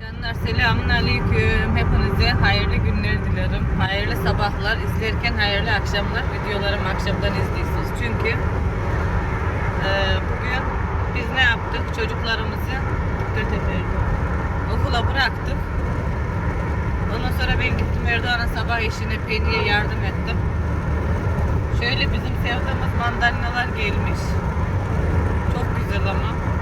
Canlar selamun aleyküm. Hepinize hayırlı günler dilerim. Hayırlı sabahlar. izlerken hayırlı akşamlar. Videolarımı akşamdan izliyorsunuz. Çünkü e, bugün biz ne yaptık? Çocuklarımızı Göteborg'a okula bıraktık. Ondan sonra ben gittim Erdoğan'a sabah işine Penny'e yardım ettim. Şöyle bizim sevdiğimiz mandalinalar gelmiş. Çok güzel ama.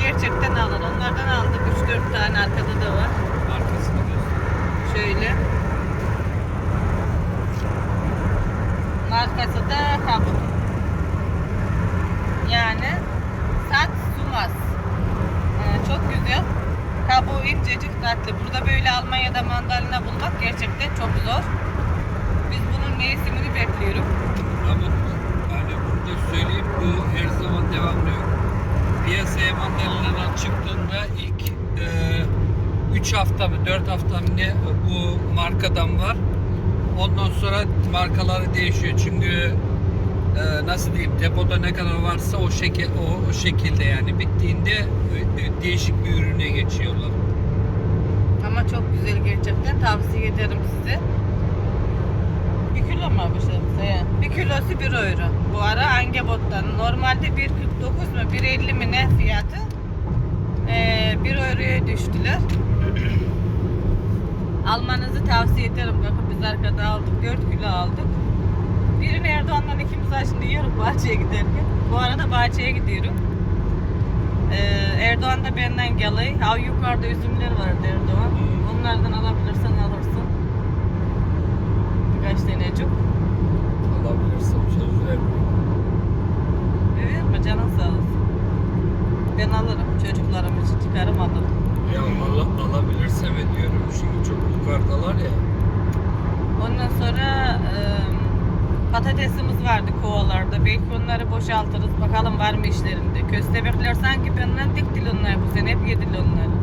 Gerçekten alın. Onlardan aldık 3-4 tane arkada da var. Arkasını göster. Şöyle. Markası da kabuk. Yani sat sumaz. Ee, çok güzel. Kabuğu incecik tatlı. Burada böyle Almanya'da mandalina bulmak gerçekten çok zor. Biz bunun mevsimini bekliyoruz. Ama hani burada söyleyeyim bu her zaman devamlı yok. Piyasaya mandalinalar çıktığında ilk 3 hafta mı 4 hafta mı ne bu markadan var. Ondan sonra markaları değişiyor. Çünkü e, nasıl diyeyim depoda ne kadar varsa o şekil o, o şekilde yani bittiğinde e, değişik bir ürüne geçiyorlar. Ama çok güzel gerçekten. Tavsiye ederim size. Bir kilo mu bu şey? Bir kilosu 1 euro. Bu ara Angebot'tan. Normalde 1.49 mu 1.50 mi ne fiyatı? Ee, 1 euroya düştüler. Almanızı tavsiye ederim. Bakın biz arkada aldık. 4 kilo aldık. Birini Erdoğan'dan ikimiz şimdi yiyoruz bahçeye giderken. Bu arada bahçeye gidiyorum. Ee, Erdoğan da benden gelay. Ha yukarıda üzümler vardı Erdoğan. Onlardan alabilirsen alırsın. Birkaç tanecik. Alabilirsem söz vermiyorum. Evet mi? Canın sağ olsun. Ben alırım. Çocuklarım için çıkarım alırım. Ya ala, alabilirsem ediyorum çünkü çok yukarıdalar ya. Ondan sonra e, patatesimiz vardı kovalarda. Belki onları boşaltırız. Bakalım var mı işlerinde. Köstebekler sanki benden diktil onlar bu sene. Hep yedil onları.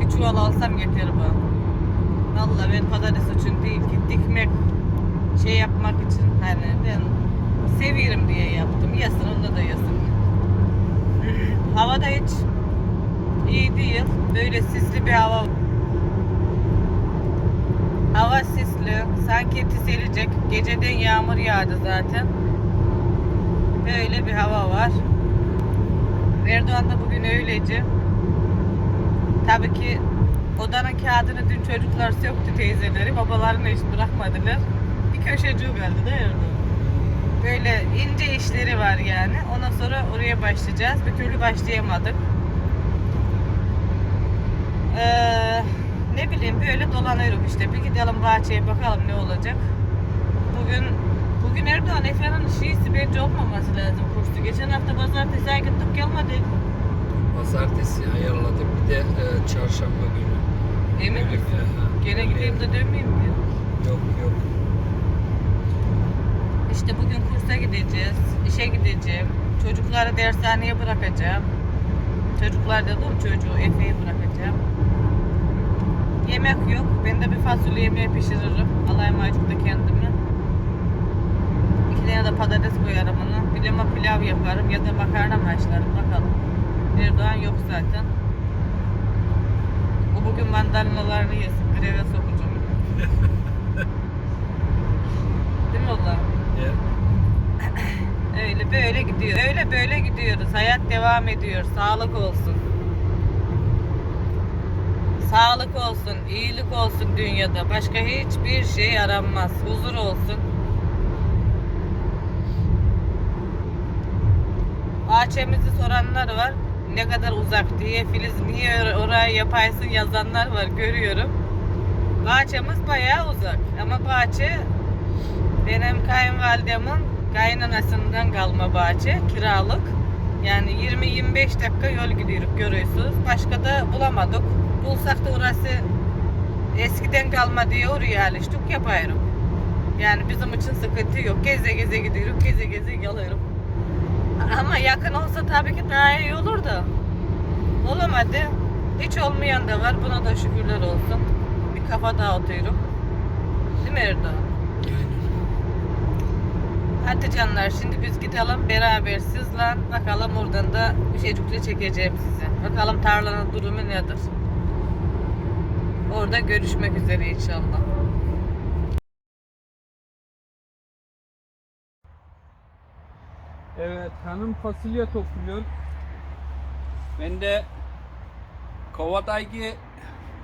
Bir çuval alsam yeter bu. Vallahi ben patates için değil ki dikmek şey yapmak için hani ben seviyorum diye yaptım. Yasın onda da yasın. Hava da hiç iyi değil. Böyle sisli bir hava. Hava sisli. Sanki tiselecek. Geceden yağmur yağdı zaten. Böyle bir hava var. Erdoğan da bugün öylece. Tabii ki odanın kağıdını dün çocuklar söktü teyzeleri. Babalarını hiç bırakmadılar. Bir köşecik geldi de Erdoğan. Böyle ince işleri var yani. Ondan sonra oraya başlayacağız. Bir türlü başlayamadık. Ee, ne bileyim böyle dolanıyoruz işte. Bir gidelim bahçeye bakalım ne olacak. Bugün bugün Erdoğan Efe'nin şeysi bence olmaması lazım kursu. Geçen hafta pazartesi ay gittik gelmedi. Pazartesi ayarladık bir de e, çarşamba günü. Emin misin? Gene gideyim de dönmeyeyim mi? Yok yok. İşte bugün kursa gideceğiz. işe gideceğim. Çocukları dershaneye bırakacağım. Çocuklar dedim çocuğu Efe'yi bırakacağım. Yemek yok. Ben de bir fasulye yemeği pişiririm. Alayım azıcık da kendime. İki tane de patates koyarım ona. Bir lima pilav yaparım ya da makarna haşlarım bakalım. Erdoğan yok zaten. Bugün mandalinalarını yesin. Greve sokacağım. Değil mi Allah'ım? Ya, Öyle böyle gidiyor. Öyle böyle gidiyoruz. Hayat devam ediyor. Sağlık olsun. Sağlık olsun, iyilik olsun dünyada. Başka hiçbir şey aranmaz. Huzur olsun. Bahçemizi soranlar var. Ne kadar uzak diye. Filiz niye or- oraya yapaysın yazanlar var. Görüyorum. Bahçemiz bayağı uzak. Ama bahçe benim kayınvalidemin kaynanasından kalma bahçe kiralık. Yani 20-25 dakika yol gidiyoruz görüyorsunuz. Başka da bulamadık. Bulsak da orası eskiden kalma diye oraya yerleştik yapıyorum. Yani bizim için sıkıntı yok. Geze geze gidiyoruz, geze geze geliyoruz. Ama yakın olsa tabii ki daha iyi olur da. Olamadı. Hiç olmayan da var. Buna da şükürler olsun. Bir kafa dağıtıyorum. Değil mi Erdoğan? Hadi canlar şimdi biz gidelim beraber sizle bakalım oradan da bir şeycikle çekeceğim size. Bakalım tarlanın durumu nedir. Orada görüşmek üzere inşallah. Evet hanım fasulye topluyor. Ben de kovadaki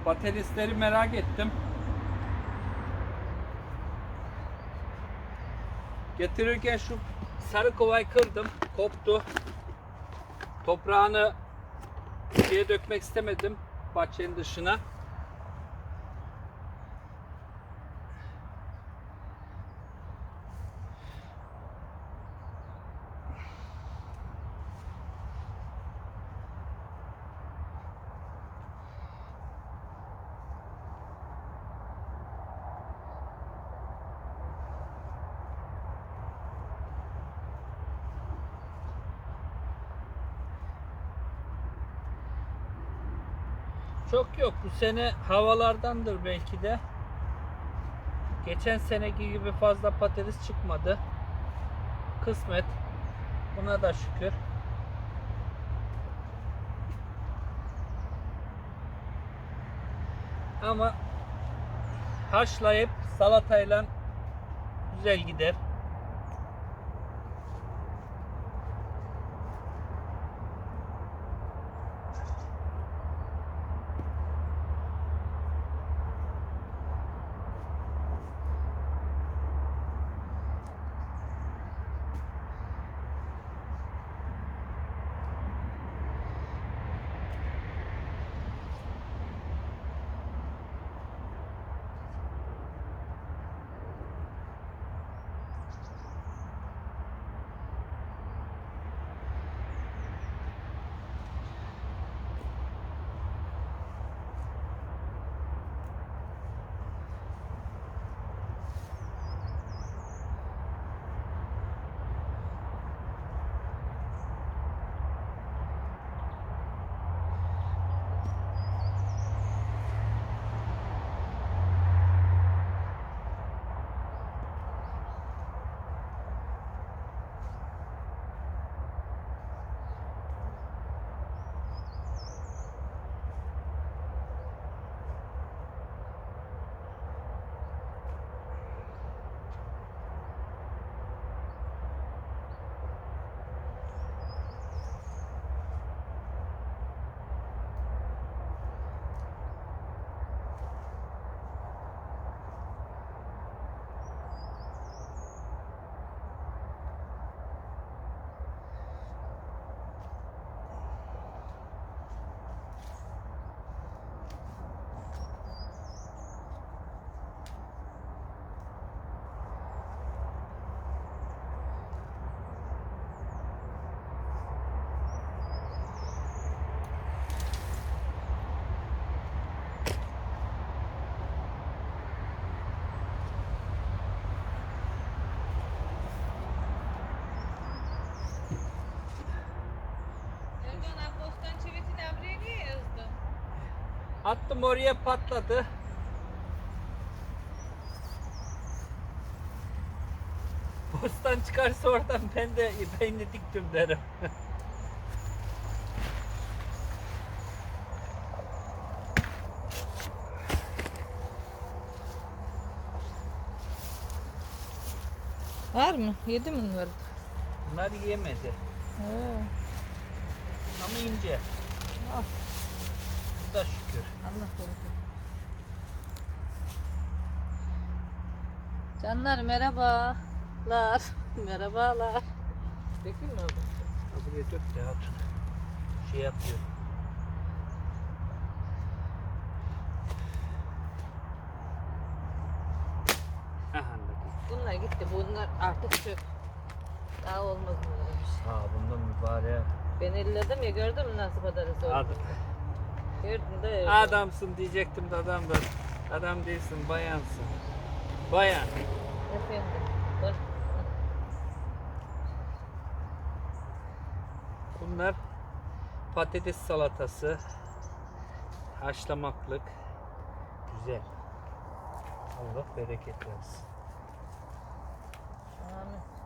patatesleri merak ettim. Getirirken şu sarı kovayı kırdım. Koptu. Toprağını şeye dökmek istemedim. Bahçenin dışına. Çok yok. Bu sene havalardandır belki de. Geçen seneki gibi fazla patates çıkmadı. Kısmet. Buna da şükür. Ama haşlayıp salatayla güzel gider. Attım oraya patladı. Postan çıkarsa oradan ben de ipeğini diktim derim. Var mı? Yedi mi bunları? Bunlar yemedi. Ama ince. Ah. Allah korusun. Canlar merhabalar. Merhabalar. Dökeyim mi abi? Ha, Buraya dök de hatun. Şey yapıyor. Bunlar gitti. Bunlar artık çöp. Daha olmaz bunlar. bir şey. Ha bundan mübarek. Ben elledim ya gördün mü nasıl patates oldu? De. Adamsın diyecektim de adam da. Adam değilsin, bayansın. Bayan. Efendim. Bak. Bunlar patates salatası. Haşlamaklık. Güzel. Allah bereket versin. Amin.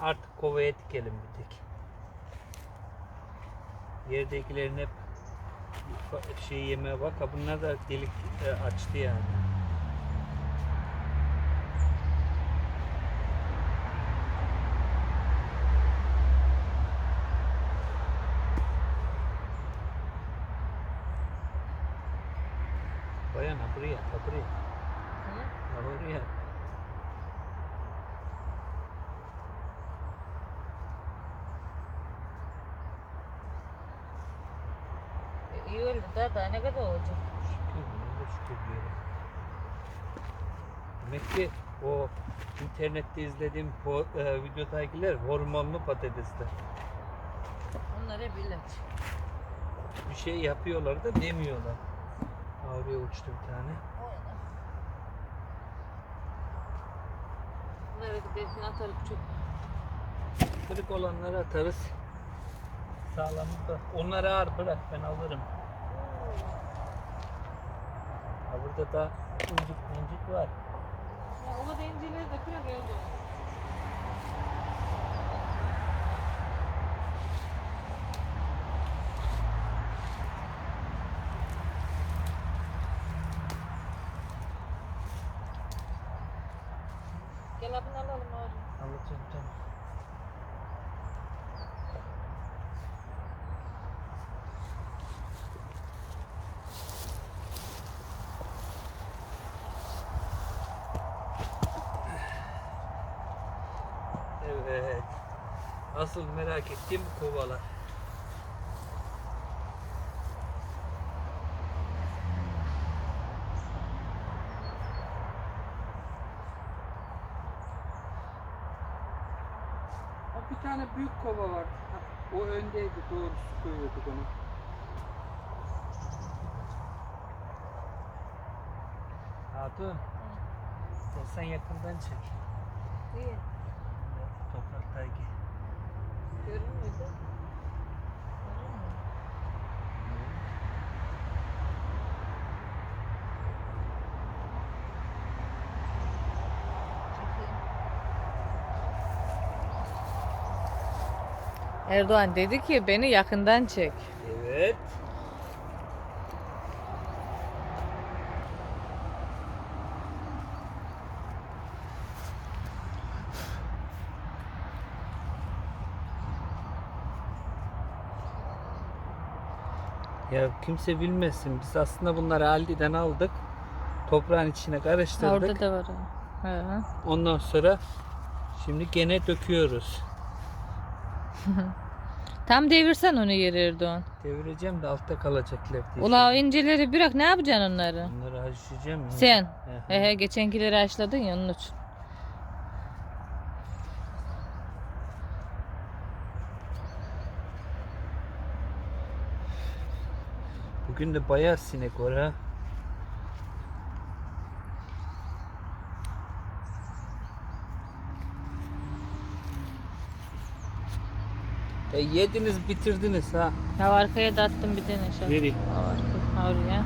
artık kovaya dikelim bir tek. Yerdekilerin hep şey yemeye bak. Bunlar da delik e, açtı yani. Bayan buraya, buraya, ha buraya. Daha ne kadar olacak? Şükür, ne şükür diyelim. Demek ki o internette izlediğim po, e, videodakiler hormonlu patatesler. Onlar hep ilaç. Bir şey yapıyorlar da demiyorlar. Ha, Oraya uçtu bir tane. Bunları giderken atarıp çok. Kırık olanları atarız. Sağlamı da. Onları ağır bırak ben alırım. Ha burada da incik incik var. Ya o kadar inceleri de kırak oldu. Gel abini alalım abi. Alacağım tamam. Evet. Asıl merak ettiğim bu kovalar. Ha, bir tane büyük kova var. Ha, o öndeydi doğru su koyuyorduk onu. Hatun, sen yakından çek. İyi. Erdoğan dedi ki beni yakından çek. Evet. Ya kimse bilmesin. Biz aslında bunları Aldi'den aldık. Toprağın içine karıştırdık. Orada da var. Hı. Ondan sonra şimdi gene döküyoruz. Tam devirsen onu yere Erdoğan. Devireceğim de altta kalacaklar diye. Ula o inceleri bırak ne yapacaksın onları? Bunları haşlayacağım ya. Sen. Ehe geçenkileri açladın ya onun için. Bugün de bayağı sinek var ha. E yediniz bitirdiniz ha. Ya arkaya da attım bir tane şey. Nereye? Ha, Oraya.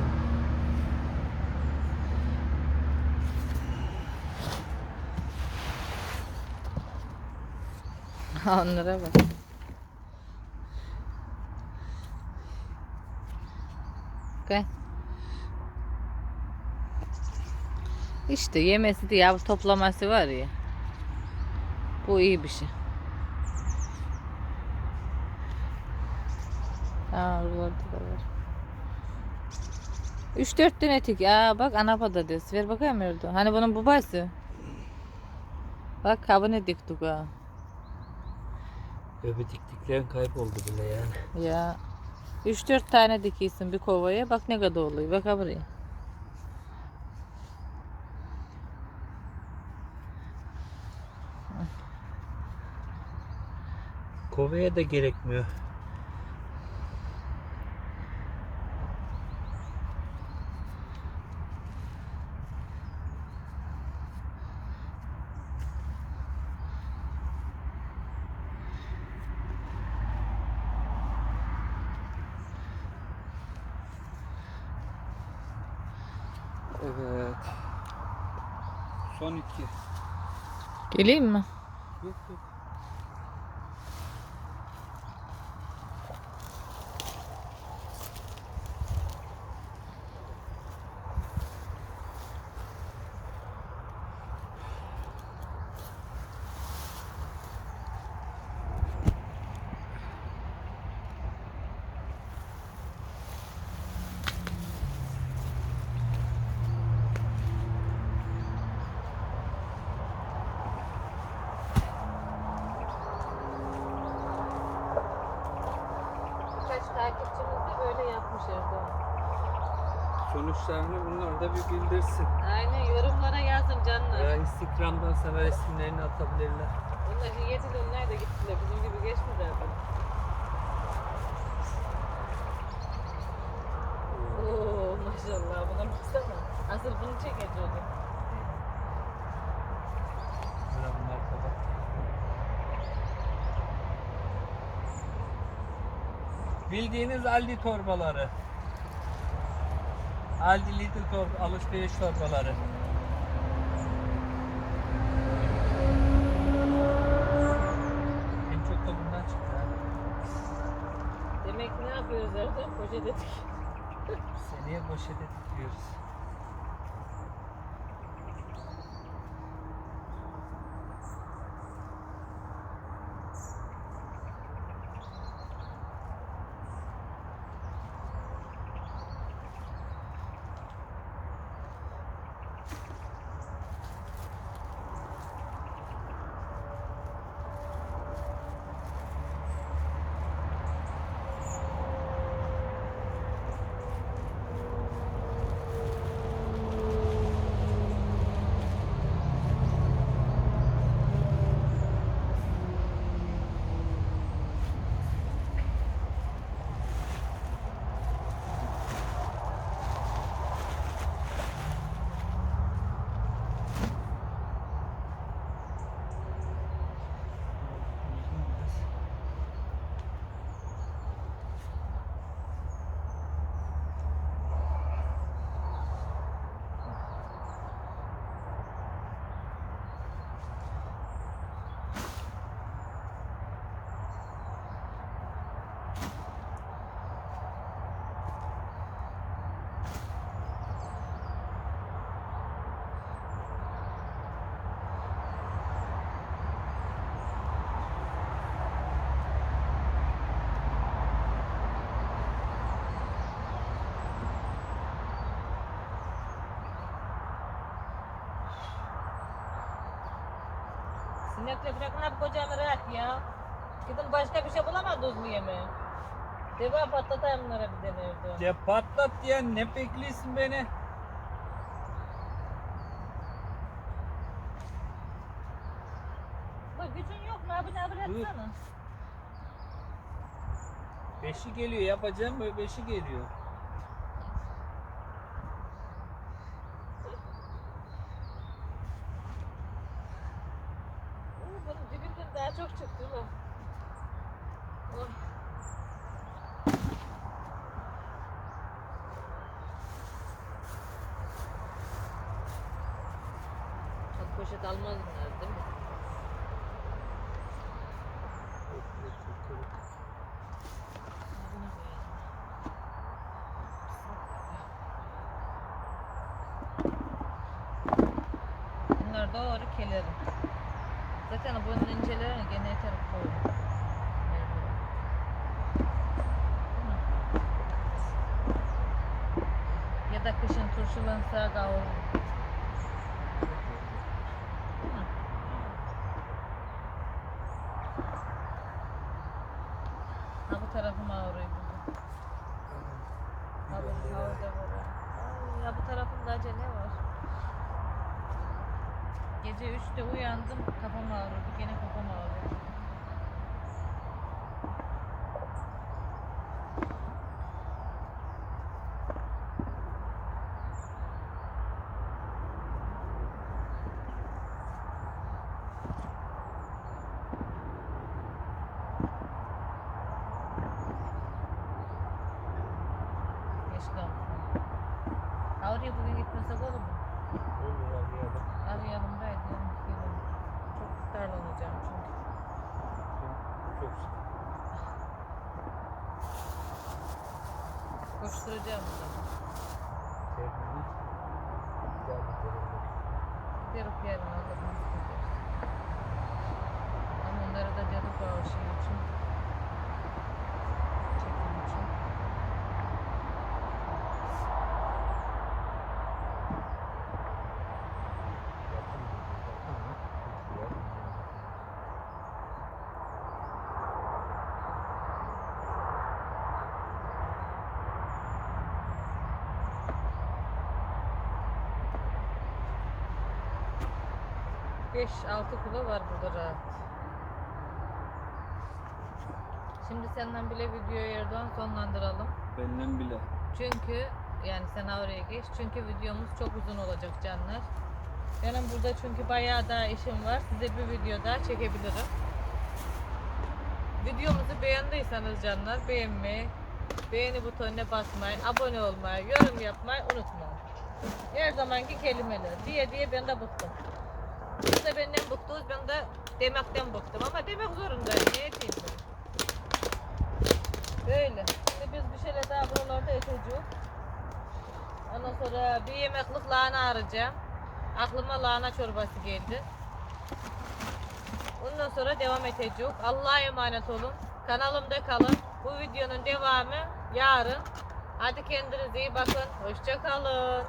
Onlara bak. Gel. İşte yemesi de yavru toplaması var ya. Bu iyi bir şey. Ha orada da var. 3-4 tane tek. Aa bak ana patates. Ver bakayım orada. Hani bunun babası. Bak kabını diktik ha. Öbür diktiklerin kayboldu bile yani. Ya. 3-4 tane dikiyorsun bir kovaya. Bak ne kadar oluyor. Bak buraya. Kovaya da gerekmiyor. Evet. Son iki. Geleyim mi? Yok yok. olmuş Erdoğan? Sonuçlarını bunlar da bir bildirsin. Aynen yorumlara yazın canlar. Ya Instagram'dan sana resimlerini atabilirler. Şimdi yedili onlar da gittiler. Bizim gibi geçmediler bana. Oo maşallah buna baksana. Asıl bunu çekeceğim. Bunlar. Bildiğiniz Aldi torbaları. Aldi Lidl alışveriş torbaları. En çok da bundan çıktı. ha. Demek ne yapıyoruz Erdoğan? Poşet etik. Seneye poşete tıklıyoruz. Sinekle bırakın hep kocamı rahat ya. Gidin başka bir şey bulamadınız mı yemeğe? Deva patlatayım bunlara bir Erdoğan. Ya patlat diyen ne bekliyorsun beni? Bu gücün yok mu abi ne bıraksana. Beşi geliyor yapacağım böyle beşi geliyor. Oo, Bunun dibinden daha çok çıktı mı? Oh. Çok poşet almaz bunlar değil mi? Bunlar doğru kelerim. Zaten bunun incelerini gene yeter koyun. Ya da kışın turşulansa kavurur. Değil mi? Ha bu tarafım ağrıyor burada. Ha bu havada var. Ay, Ya bu tarafımda acele var. Gece 3'te uyandım kafam ağrıyordu. Gene kafam ağrıyor. Geç kaldım. Avruya bugün gitmesek olur mu? Olur arayalım. Arayalım da edelim. gidelim. Çok darlanacağım çünkü. Çok sıkı. Koşturacağım o zaman. Sevgili. Gel bakalım. Gideriz yarın alırım. gideriz. Ama onları da dedik o şey için. Çekim için. Yakın bir- yakın mı? Hiç yakın değil. 5-6 kilo var burada rahat. Şimdi senden bile videoyu Erdoğan sonlandıralım. Benden bile. Çünkü yani sen oraya geç. Çünkü videomuz çok uzun olacak canlar. Benim burada çünkü bayağı daha işim var. Size bir video daha çekebilirim. Videomuzu beğendiyseniz canlar beğenmeyi, beğeni butonuna basmayı, abone olmayı, yorum yapmayı unutmayın. Her zamanki kelimeler. Diye diye ben de bıktım. Siz de benden bıktınız, ben de demekten bıktım. Ama demek zorundayım. Ne edeyim ben? Böyle. Şimdi biz bir şeyler daha buralarda edeceğiz. Ondan sonra bir yemeklik lahana arayacağım. Aklıma lahana çorbası geldi. Ondan sonra devam edeceğiz. Allah'a emanet olun. Kanalımda kalın. Bu videonun devamı yarın. Hadi kendinize iyi bakın. Hoşça kalın.